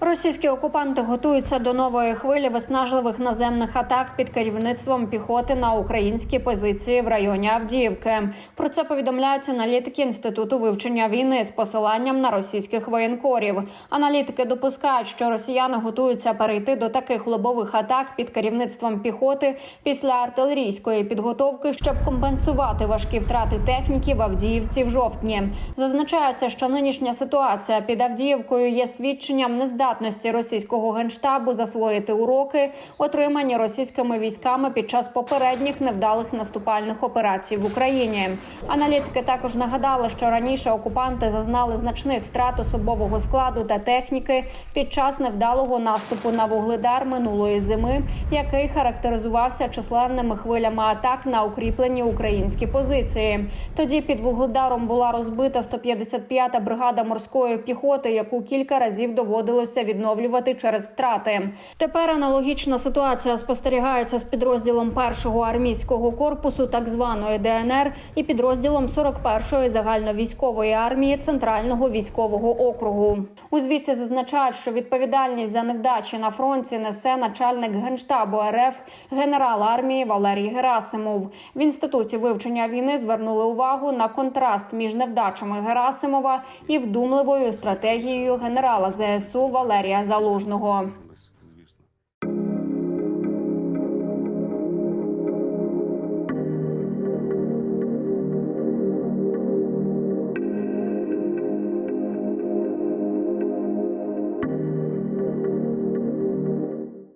Російські окупанти готуються до нової хвилі виснажливих наземних атак під керівництвом піхоти на українські позиції в районі Авдіївки. Про це повідомляють аналітики інституту вивчення війни з посиланням на російських воєнкорів. Аналітики допускають, що росіяни готуються перейти до таких лобових атак під керівництвом піхоти після артилерійської підготовки, щоб компенсувати важкі втрати техніки в Авдіївці в жовтні. Зазначається, що нинішня ситуація під Авдіївкою є свідченням нездатності російського генштабу засвоїти уроки, отримані російськими військами під час попередніх невдалих наступальних операцій в Україні. Аналітики також нагадали, що раніше окупанти зазнали значних втрат особового складу та техніки під час невдалого наступу на вугледар минулої зими, який характеризувався численними хвилями атак на укріплені українські позиції. Тоді під вугледаром була розбита 155-та бригада морської піхоти, яку кілька разів доводилося відновлювати через втрати. Тепер аналогічна ситуація спостерігається з підрозділом першого армійського корпусу, так званої ДНР, і підрозділом 41-ї загальновійськової армії Центрального військового округу. У звіті зазначають, що відповідальність за невдачі на фронті несе начальник генштабу РФ генерал армії Валерій Герасимов. В інституті вивчення війни звернули увагу на контраст між невдачами Герасимова і вдумливою стратегією генерала ЗСУ Валерія Залужного.